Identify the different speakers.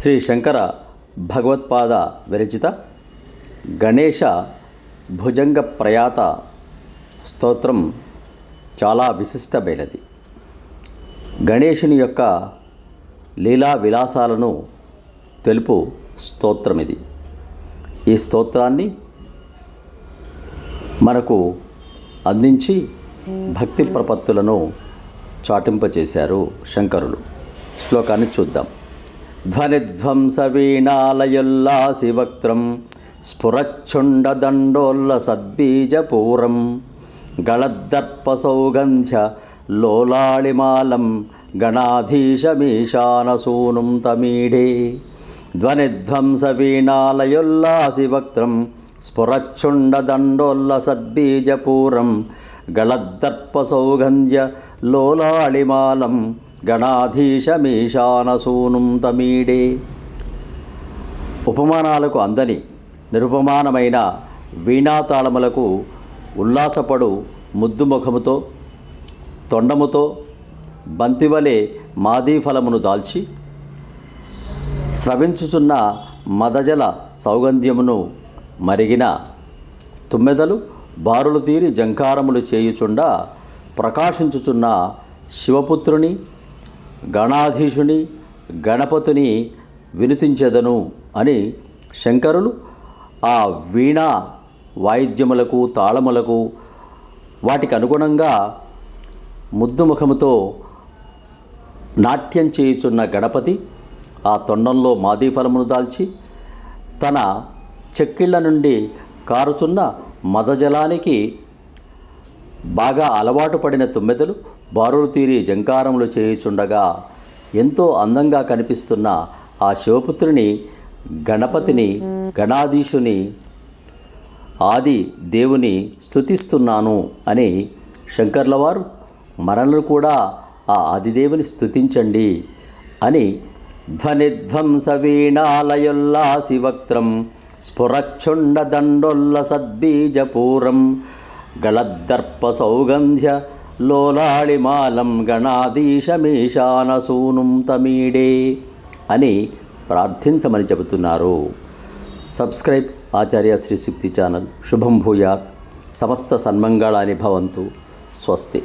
Speaker 1: శ్రీ శంకర భగవత్పాద విరచిత గణేష భుజంగ ప్రయాత స్తోత్రం చాలా విశిష్టమైనది గణేశుని యొక్క లీలా విలాసాలను తెలుపు స్తోత్రం ఇది ఈ స్తోత్రాన్ని మనకు అందించి భక్తి ప్రపత్తులను చాటింపచేశారు శంకరులు. శ్లోకాన్ని చూద్దాం. ధ్వనిధ్వంస వీణాలయుల్లాసి వక్త్రం స్ఫురచ్చుండదండోల్ల సద్బీజపూరం గళద్దర్ప లోలాళిమాలం గణాధీశమీశానసూనుం తమీఢే ధ్వనిధ్వంస వీణాలయుల్లాసి వక్త్రం స్ఫురచ్చుండదండోల్ల సద్బీజపూరం గళద్దర్ప లోలాళిమాలం గణాధీశమీశానసూనుం తమీడే. ఉపమానాలకు అందని నిరుపమానమైన వీణాతాళములకు ఉల్లాసపడు ముద్దు ముఖముతో తొండముతో బంతివలే మాదీఫలమును దాల్చి స్రవించుచున్న మదజల సౌగంధ్యమును మరిగిన తుమ్మెదలు బారులు తీరి జంకారములు చేయుచుండా ప్రకాశించుచున్న శివపుత్రుని గణాధీశుని గణపతిని వినుతించెదను అని శంకరులు ఆ వీణ వాయిద్యములకు తాళములకు వాటికి అనుగుణంగా ముద్దుముఖముతో నాట్యం చేయుచున్న గణపతి ఆ తొండంలో మాదీఫలమును దాల్చి తన చెక్కిళ్ళ నుండి కారుచున్న మదజలానికి బాగా అలవాటు పడిన తుమ్మెదలు బారులు తీరి జంకారములు చేయుచుండగా ఎంతో అందంగా కనిపిస్తున్న ఆ శివపుత్రుని గణపతిని గణాధీశుని ఆది దేవుని స్థుతిస్తున్నాను అని శంకర్ల వారు మనల్ని కూడా ఆ ఆదిదేవుని స్థుతించండి అని ధ్వనిధ్వంస వీణాలయుల్లాసి వక్త్రం స్ఫురచ్చుండదండొల్ల సద్బీజపూరం గళద్దర్ప సౌగంధ్య లోలాళిమాలం గణాధీశమీశానసూనుం తమీడే అని ప్రార్థించమని చెబుతున్నారు. Subscribe Acharya Shri Shakti channel. శుభం భూయాత్. సమస్త సన్మంగళాని భవంతు. స్వస్తి.